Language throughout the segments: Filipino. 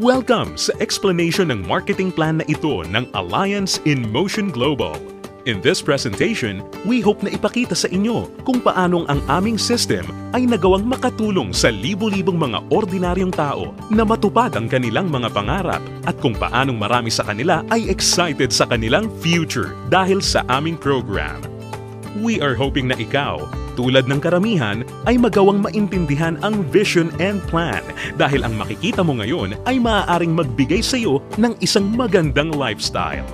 Welcome sa explanation ng marketing plan na ito ng Alliance in Motion Global. In this presentation, we hope na ipakita sa inyo kung paanong ang aming system ay nagawang makatulong sa libo-libong mga ordinaryong tao na matupad ang kanilang mga pangarap at kung paanong marami sa kanila ay excited sa kanilang future dahil sa aming program. We are hoping na ikaw, tulad ng karamihan, ay magawang maintindihan ang vision and plan dahil ang makikita mo ngayon ay maaaring magbigay sa iyo ng isang magandang lifestyle.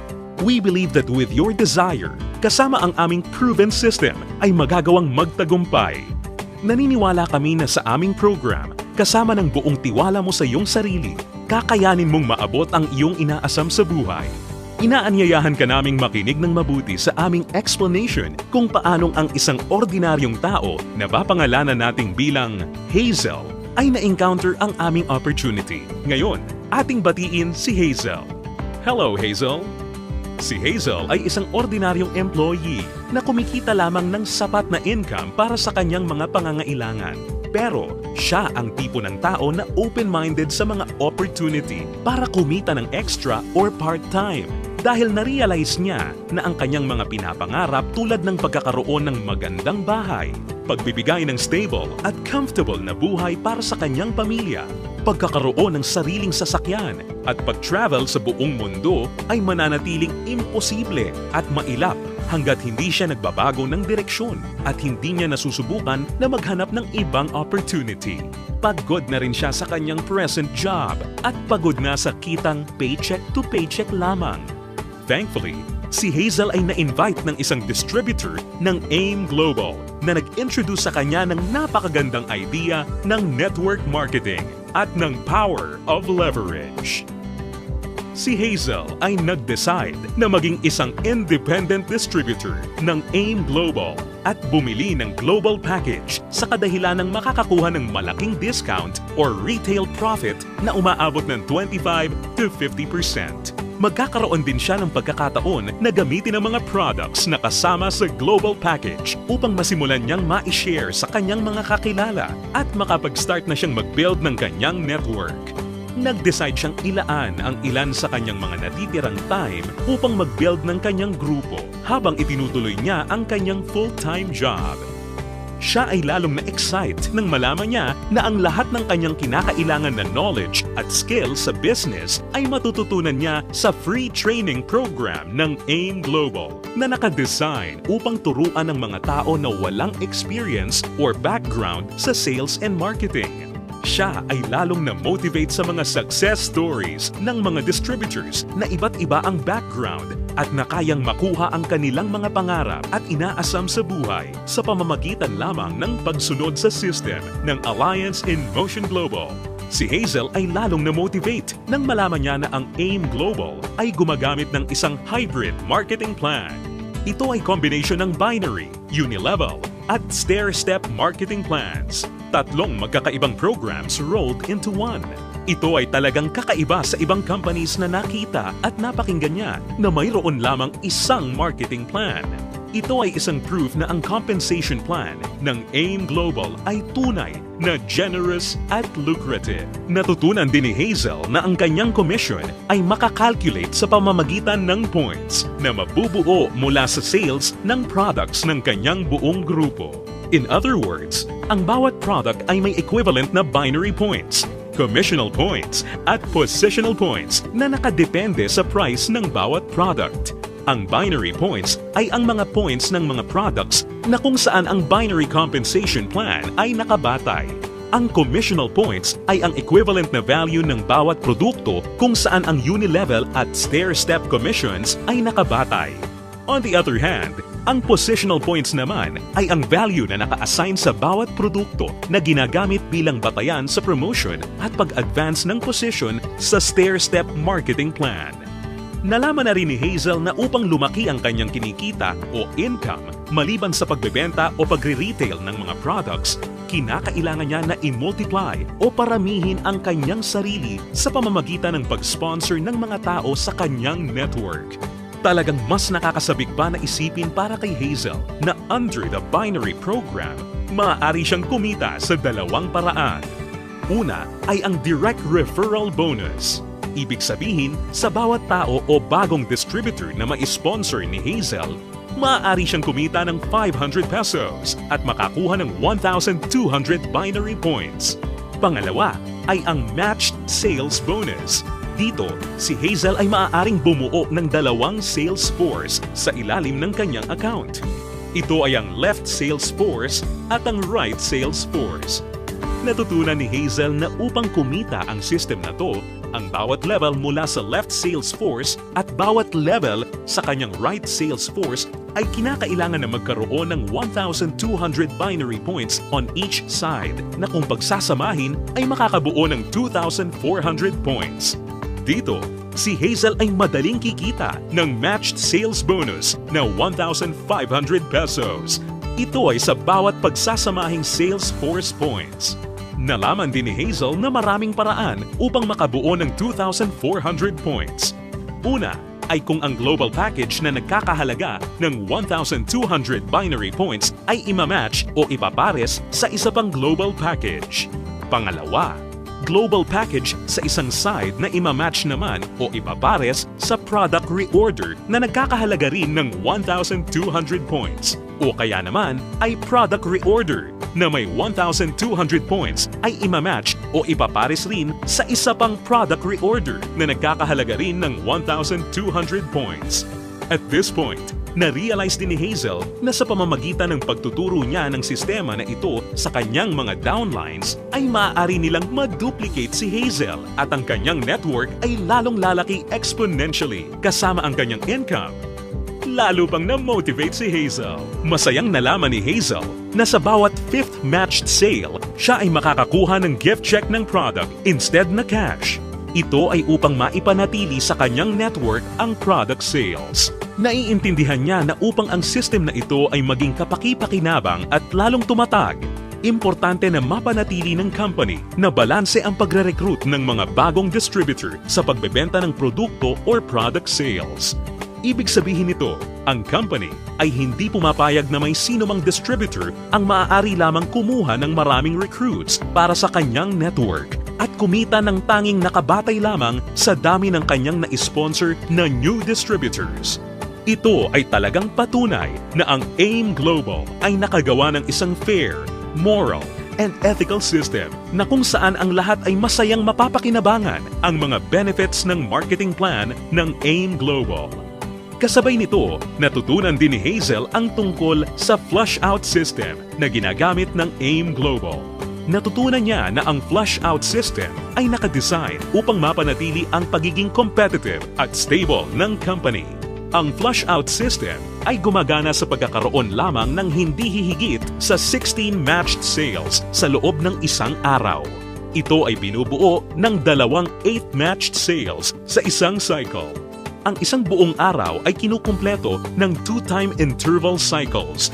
We believe that with your desire, kasama ang aming proven system ay magagawang magtagumpay. Naniniwala kami na sa aming program, kasama ng buong tiwala mo sa iyong sarili, kakayanin mong maabot ang iyong inaasam sa buhay. Inaanyayahan ka naming makinig ng mabuti sa aming explanation kung paanong ang isang ordinaryong tao na papangalanan nating bilang Hazel ay na-encounter ang aming opportunity. Ngayon, ating batiin si Hazel. Hello, Hazel! Si Hazel ay isang ordinaryong employee na kumikita lamang ng sapat na income para sa kanyang mga pangangailangan. Pero siya ang tipo ng tao na open-minded sa mga opportunity para kumita ng extra or part-time dahil na-realize niya na ang kanyang mga pinapangarap tulad ng pagkakaroon ng magandang bahay, pagbibigay ng stable at comfortable na buhay para sa kanyang pamilya, pagkakaroon ng sariling sasakyan at pag-travel sa buong mundo ay mananatiling imposible at mailap hanggat hindi siya nagbabago ng direksyon at hindi niya nasusubukan na maghanap ng ibang opportunity. Pagod na rin siya sa kanyang present job at pagod na sa kitang paycheck to paycheck lamang. Thankfully, si Hazel ay na-invite ng isang distributor ng AIM Global na nag-introduce sa kanya ng napakagandang idea ng network marketing at ng power of leverage. Si Hazel ay nag-decide na maging isang independent distributor ng AIM Global at bumili ng global package sa kadahilan ng makakakuha ng malaking discount or retail profit na umaabot ng 25 to 50% magkakaroon din siya ng pagkakataon na gamitin ang mga products na kasama sa global package upang masimulan niyang ma-share sa kanyang mga kakilala at makapag-start na siyang mag-build ng kanyang network. Nag-decide siyang ilaan ang ilan sa kanyang mga natitirang time upang mag-build ng kanyang grupo habang itinutuloy niya ang kanyang full-time job siya ay lalong na-excite nang malaman niya na ang lahat ng kanyang kinakailangan na knowledge at skill sa business ay matututunan niya sa free training program ng AIM Global na nakadesign upang turuan ng mga tao na walang experience or background sa sales and marketing. Siya ay lalong na-motivate sa mga success stories ng mga distributors na iba't iba ang background at na kayang makuha ang kanilang mga pangarap at inaasam sa buhay sa pamamagitan lamang ng pagsunod sa system ng Alliance in Motion Global. Si Hazel ay lalong na-motivate nang malaman niya na ang AIM Global ay gumagamit ng isang hybrid marketing plan. Ito ay combination ng binary, unilevel, at stair-step marketing plans tatlong magkakaibang programs rolled into one. Ito ay talagang kakaiba sa ibang companies na nakita at napakinggan niya na mayroon lamang isang marketing plan. Ito ay isang proof na ang compensation plan ng AIM Global ay tunay na generous at lucrative. Natutunan din ni Hazel na ang kanyang commission ay makakalculate sa pamamagitan ng points na mabubuo mula sa sales ng products ng kanyang buong grupo. In other words, ang bawat product ay may equivalent na binary points, commissional points, at positional points na nakadepende sa price ng bawat product. Ang binary points ay ang mga points ng mga products na kung saan ang binary compensation plan ay nakabatay. Ang commissional points ay ang equivalent na value ng bawat produkto kung saan ang unilevel at stair-step commissions ay nakabatay. On the other hand, ang positional points naman ay ang value na naka-assign sa bawat produkto na ginagamit bilang batayan sa promotion at pag-advance ng position sa stair-step marketing plan. Nalaman na rin ni Hazel na upang lumaki ang kanyang kinikita o income maliban sa pagbebenta o pagre-retail ng mga products, kinakailangan niya na i-multiply o paramihin ang kanyang sarili sa pamamagitan ng pag-sponsor ng mga tao sa kanyang network. Talagang mas nakakasabik pa na isipin para kay Hazel na under the binary program, maaari siyang kumita sa dalawang paraan. Una ay ang direct referral bonus. Ibig sabihin, sa bawat tao o bagong distributor na ma-sponsor ni Hazel, maaari siyang kumita ng 500 pesos at makakuha ng 1,200 binary points. Pangalawa ay ang matched sales bonus. Dito, si Hazel ay maaaring bumuo ng dalawang sales force sa ilalim ng kanyang account. Ito ay ang left sales force at ang right sales force. Natutunan ni Hazel na upang kumita ang system na to, ang bawat level mula sa left sales force at bawat level sa kanyang right sales force ay kinakailangan na magkaroon ng 1,200 binary points on each side na kung pagsasamahin ay makakabuo ng 2,400 points. Dito, si Hazel ay madaling kikita ng matched sales bonus na 1,500 pesos. Ito ay sa bawat pagsasamahing sales force points. Nalaman din ni Hazel na maraming paraan upang makabuo ng 2,400 points. Una, ay kung ang global package na nagkakahalaga ng 1,200 binary points ay imamatch o ipapares sa isa pang global package. Pangalawa, global package sa isang side na imamatch naman o ipapares sa product reorder na nagkakahalaga rin ng 1,200 points. O kaya naman ay product reorder na may 1,200 points ay imamatch o ipapares rin sa isa pang product reorder na nagkakahalaga rin ng 1,200 points. At this point, na-realize din ni Hazel na sa pamamagitan ng pagtuturo niya ng sistema na ito sa kanyang mga downlines ay maaari nilang ma-duplicate si Hazel at ang kanyang network ay lalong lalaki exponentially kasama ang kanyang income lalo pang na-motivate si Hazel. Masayang nalaman ni Hazel na sa bawat fifth matched sale, siya ay makakakuha ng gift check ng product instead na cash. Ito ay upang maipanatili sa kanyang network ang product sales. Naiintindihan niya na upang ang system na ito ay maging kapaki-pakinabang at lalong tumatag, importante na mapanatili ng company na balanse ang pagre-recruit ng mga bagong distributor sa pagbebenta ng produkto or product sales. Ibig sabihin nito, ang company ay hindi pumapayag na may sino mang distributor ang maaari lamang kumuha ng maraming recruits para sa kanyang network at kumita ng tanging nakabatay lamang sa dami ng kanyang na-sponsor na new distributors. Ito ay talagang patunay na ang AIM Global ay nakagawa ng isang fair, moral, and ethical system na kung saan ang lahat ay masayang mapapakinabangan ang mga benefits ng marketing plan ng AIM Global. Kasabay nito, natutunan din ni Hazel ang tungkol sa flush-out system na ginagamit ng AIM Global. Natutunan niya na ang flush-out system ay nakadesign upang mapanatili ang pagiging competitive at stable ng company. Ang flush-out system ay gumagana sa pagkakaroon lamang ng hindi hihigit sa 16 matched sales sa loob ng isang araw. Ito ay binubuo ng dalawang 8 matched sales sa isang cycle ang isang buong araw ay kinukumpleto ng two-time interval cycles.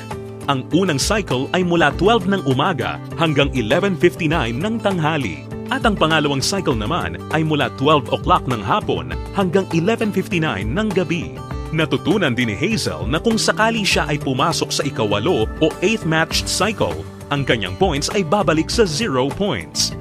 Ang unang cycle ay mula 12 ng umaga hanggang 11.59 ng tanghali. At ang pangalawang cycle naman ay mula 12 o'clock ng hapon hanggang 11.59 ng gabi. Natutunan din ni Hazel na kung sakali siya ay pumasok sa ikawalo o 8th matched cycle, ang kanyang points ay babalik sa 0 points.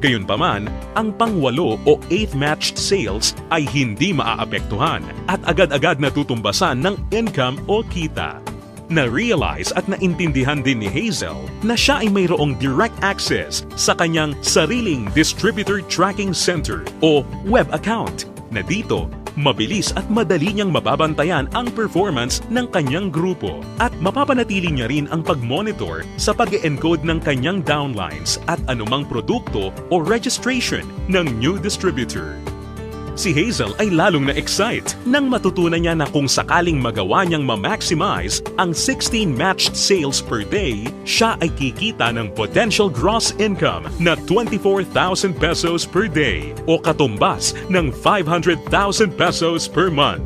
Gayunpaman, ang pangwalo o 8th matched sales ay hindi maaapektuhan at agad-agad natutumbasan ng income o kita. Na-realize at naintindihan din ni Hazel na siya ay mayroong direct access sa kanyang sariling Distributor Tracking Center o web account na dito mabilis at madali niyang mababantayan ang performance ng kanyang grupo at mapapanatili niya rin ang pag-monitor sa pag encode ng kanyang downlines at anumang produkto o registration ng new distributor. Si Hazel ay lalong na-excite nang matutunan niya na kung sakaling magawa niyang ma-maximize ang 16 matched sales per day, siya ay kikita ng potential gross income na 24,000 pesos per day o katumbas ng 500,000 pesos per month.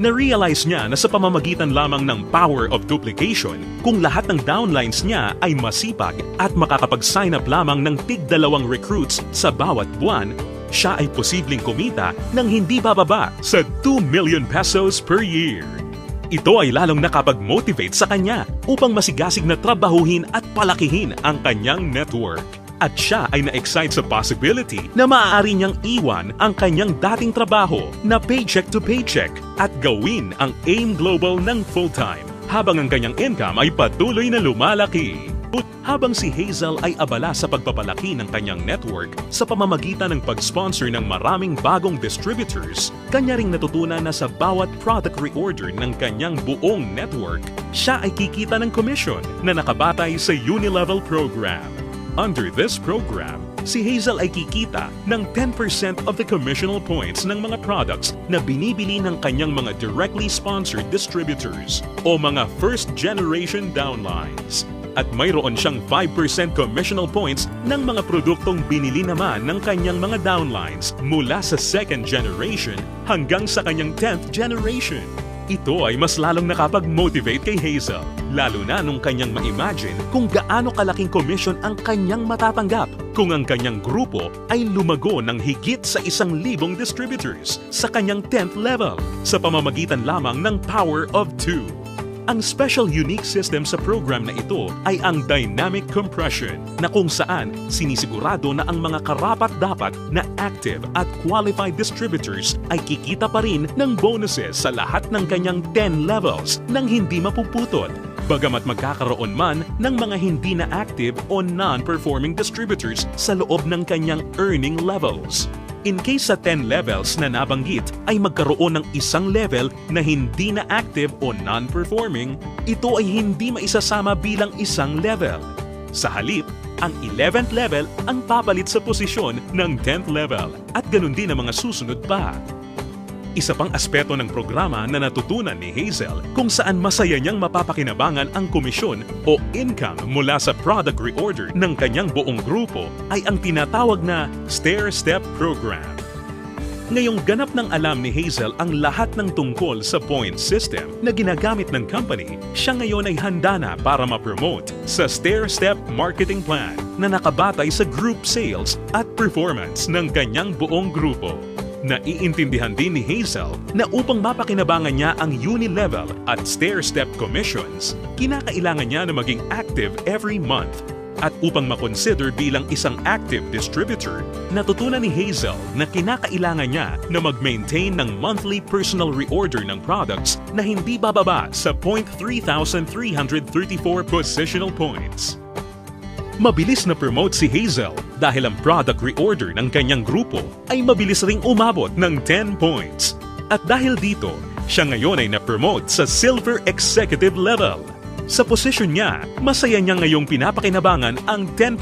Na-realize niya na sa pamamagitan lamang ng power of duplication, kung lahat ng downlines niya ay masipag at makakapag-sign up lamang ng tig dalawang recruits sa bawat buwan, siya ay posibleng kumita ng hindi bababa sa 2 million pesos per year. Ito ay lalong nakapag-motivate sa kanya upang masigasig na trabahuhin at palakihin ang kanyang network. At siya ay na-excite sa possibility na maaari niyang iwan ang kanyang dating trabaho na paycheck to paycheck at gawin ang AIM Global ng full-time habang ang kanyang income ay patuloy na lumalaki. Habang si Hazel ay abala sa pagpapalaki ng kanyang network sa pamamagitan ng pag-sponsor ng maraming bagong distributors, kanya ring natutunan na sa bawat product reorder ng kanyang buong network, siya ay kikita ng commission na nakabatay sa Unilevel program. Under this program, si Hazel ay kikita ng 10% of the commissional points ng mga products na binibili ng kanyang mga directly sponsored distributors o mga first-generation downlines at mayroon siyang 5% commissional points ng mga produktong binili naman ng kanyang mga downlines mula sa second generation hanggang sa kanyang 10th generation. Ito ay mas lalong nakapag-motivate kay Hazel, lalo na nung kanyang ma-imagine kung gaano kalaking commission ang kanyang matatanggap kung ang kanyang grupo ay lumago ng higit sa isang libong distributors sa kanyang 10th level sa pamamagitan lamang ng Power of 2. Ang special unique system sa program na ito ay ang dynamic compression na kung saan sinisigurado na ang mga karapat-dapat na active at qualified distributors ay kikita pa rin ng bonuses sa lahat ng kanyang 10 levels nang hindi mapuputol. Bagamat magkakaroon man ng mga hindi na active o non-performing distributors sa loob ng kanyang earning levels. In case sa 10 levels na nabanggit ay magkaroon ng isang level na hindi na active o non-performing, ito ay hindi maisasama bilang isang level. Sa halip, ang 11th level ang papalit sa posisyon ng 10th level at ganun din ang mga susunod pa. Isa pang aspeto ng programa na natutunan ni Hazel kung saan masaya niyang mapapakinabangan ang komisyon o income mula sa product reorder ng kanyang buong grupo ay ang tinatawag na stair-step program. Ngayong ganap ng alam ni Hazel ang lahat ng tungkol sa point system na ginagamit ng company, siya ngayon ay handa na para ma-promote sa stair-step marketing plan na nakabatay sa group sales at performance ng kanyang buong grupo. Naiintindihan din ni Hazel na upang mapakinabangan niya ang uni-level at stair-step commissions, kinakailangan niya na maging active every month. At upang makonsider bilang isang active distributor, natutunan ni Hazel na kinakailangan niya na mag-maintain ng monthly personal reorder ng products na hindi bababa sa 0.3334 positional points. Mabilis na promote si Hazel dahil ang product reorder ng kanyang grupo ay mabilis ring umabot ng 10 points. At dahil dito, siya ngayon ay na-promote sa Silver Executive level. Sa posisyon niya, masaya niya ngayong pinapakinabangan ang 10%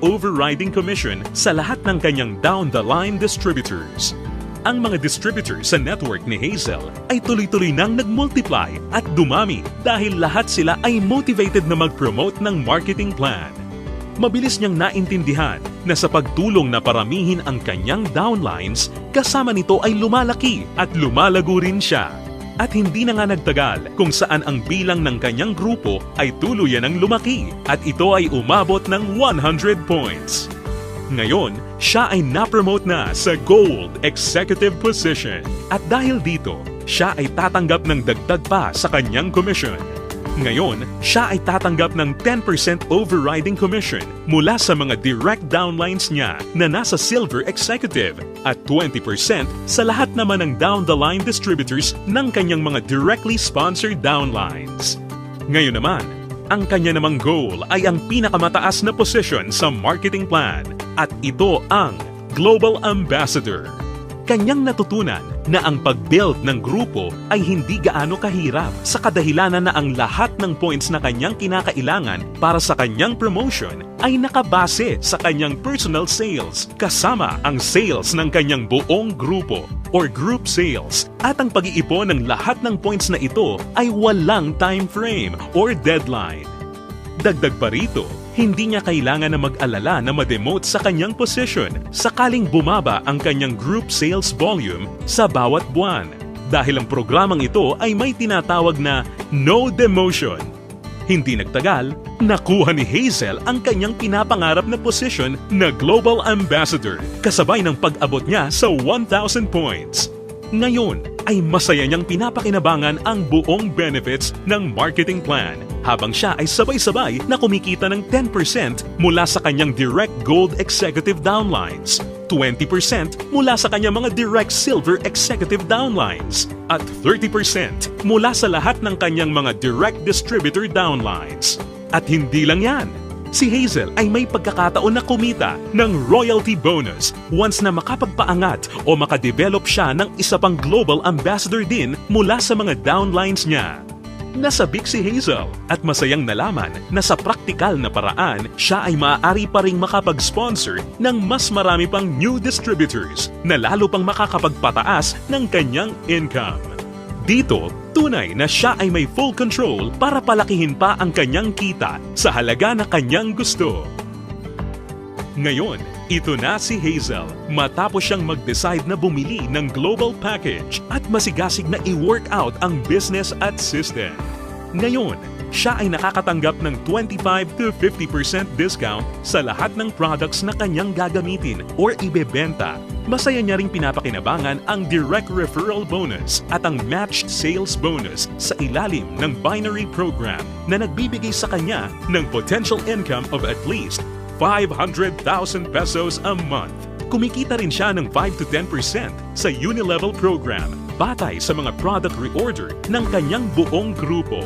overriding commission sa lahat ng kanyang down-the-line distributors. Ang mga distributors sa network ni Hazel ay tuloy-tuloy nang nag-multiply at dumami dahil lahat sila ay motivated na mag-promote ng marketing plan mabilis niyang naintindihan na sa pagtulong na paramihin ang kanyang downlines, kasama nito ay lumalaki at lumalago rin siya. At hindi na nga nagtagal kung saan ang bilang ng kanyang grupo ay tuluyan ang lumaki at ito ay umabot ng 100 points. Ngayon, siya ay na-promote na sa Gold Executive position at dahil dito, siya ay tatanggap ng dagdag pa sa kanyang commission ngayon, siya ay tatanggap ng 10% overriding commission mula sa mga direct downlines niya na nasa Silver Executive at 20% sa lahat naman ng down-the-line distributors ng kanyang mga directly sponsored downlines. Ngayon naman, ang kanya namang goal ay ang pinakamataas na position sa marketing plan at ito ang Global Ambassador. Kanyang natutunan na ang pag-build ng grupo ay hindi gaano kahirap sa kadahilanan na ang lahat ng points na kanyang kinakailangan para sa kanyang promotion ay nakabase sa kanyang personal sales kasama ang sales ng kanyang buong grupo or group sales at ang pag-iipon ng lahat ng points na ito ay walang time frame or deadline. Dagdag pa rito, hindi niya kailangan na mag-alala na ma-demote sa kanyang position sakaling bumaba ang kanyang group sales volume sa bawat buwan dahil ang programang ito ay may tinatawag na no demotion. Hindi nagtagal, nakuha ni Hazel ang kanyang pinapangarap na position na Global Ambassador kasabay ng pag-abot niya sa 1,000 points. Ngayon ay masaya niyang pinapakinabangan ang buong benefits ng marketing plan habang siya ay sabay-sabay na kumikita ng 10% mula sa kanyang direct gold executive downlines, 20% mula sa kanyang mga direct silver executive downlines, at 30% mula sa lahat ng kanyang mga direct distributor downlines. At hindi lang yan, si Hazel ay may pagkakataon na kumita ng royalty bonus once na makapagpaangat o makadevelop siya ng isa pang global ambassador din mula sa mga downlines niya. Nasabik si Hazel at masayang nalaman na sa praktikal na paraan siya ay maaari pa ring makapag-sponsor ng mas marami pang new distributors na lalo pang makakapagpataas ng kanyang income. Dito, tunay na siya ay may full control para palakihin pa ang kanyang kita sa halaga na kanyang gusto. Ngayon, ito na si Hazel matapos siyang mag-decide na bumili ng global package at masigasig na i-work out ang business at system. Ngayon, siya ay nakakatanggap ng 25 to 50% discount sa lahat ng products na kanyang gagamitin or ibebenta. Masaya niya ring pinapakinabangan ang direct referral bonus at ang matched sales bonus sa ilalim ng binary program na nagbibigay sa kanya ng potential income of at least 500,000 pesos a month. Kumikita rin siya ng 5 to 10% sa Unilevel program batay sa mga product reorder ng kanyang buong grupo.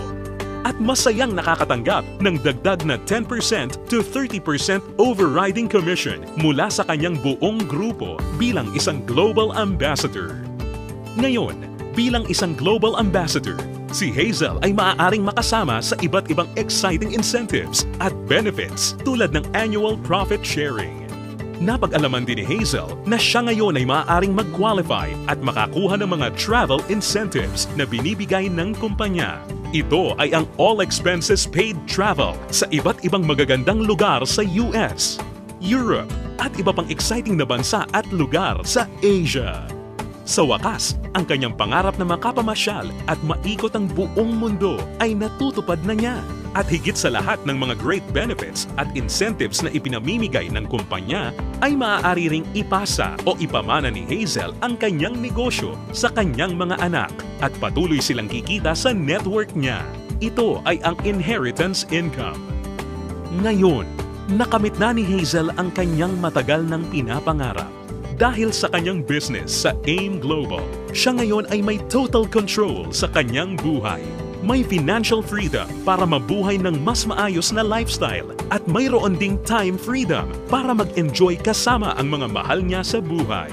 At masayang nakakatanggap ng dagdag na 10% to 30% overriding commission mula sa kanyang buong grupo bilang isang global ambassador. Ngayon, bilang isang global ambassador, si Hazel ay maaaring makasama sa iba't ibang exciting incentives at benefits tulad ng annual profit sharing. Napag-alaman din ni Hazel na siya ngayon ay maaaring mag-qualify at makakuha ng mga travel incentives na binibigay ng kumpanya. Ito ay ang all expenses paid travel sa iba't ibang magagandang lugar sa US, Europe, at iba pang exciting na bansa at lugar sa Asia. Sa wakas, ang kanyang pangarap na makapamasyal at maikot ang buong mundo ay natutupad na niya. At higit sa lahat ng mga great benefits at incentives na ipinamimigay ng kumpanya, ay maaari ring ipasa o ipamana ni Hazel ang kanyang negosyo sa kanyang mga anak at patuloy silang kikita sa network niya. Ito ay ang inheritance income. Ngayon, nakamit na ni Hazel ang kanyang matagal ng pinapangarap. Dahil sa kanyang business sa AIM Global, siya ngayon ay may total control sa kanyang buhay. May financial freedom para mabuhay ng mas maayos na lifestyle at mayroon ding time freedom para mag-enjoy kasama ang mga mahal niya sa buhay.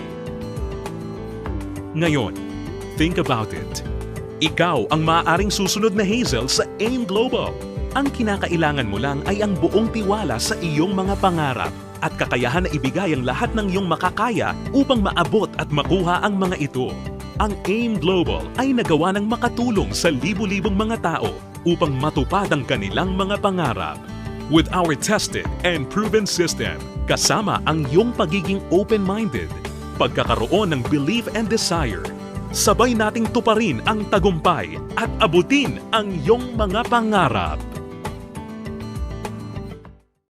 Ngayon, think about it. Ikaw ang maaaring susunod na Hazel sa AIM Global. Ang kinakailangan mo lang ay ang buong tiwala sa iyong mga pangarap at kakayahan na ibigay ang lahat ng iyong makakaya upang maabot at makuha ang mga ito. Ang AIM Global ay nagawa ng makatulong sa libu-libong mga tao upang matupad ang kanilang mga pangarap. With our tested and proven system, kasama ang iyong pagiging open-minded, pagkakaroon ng belief and desire, sabay nating tuparin ang tagumpay at abutin ang iyong mga pangarap.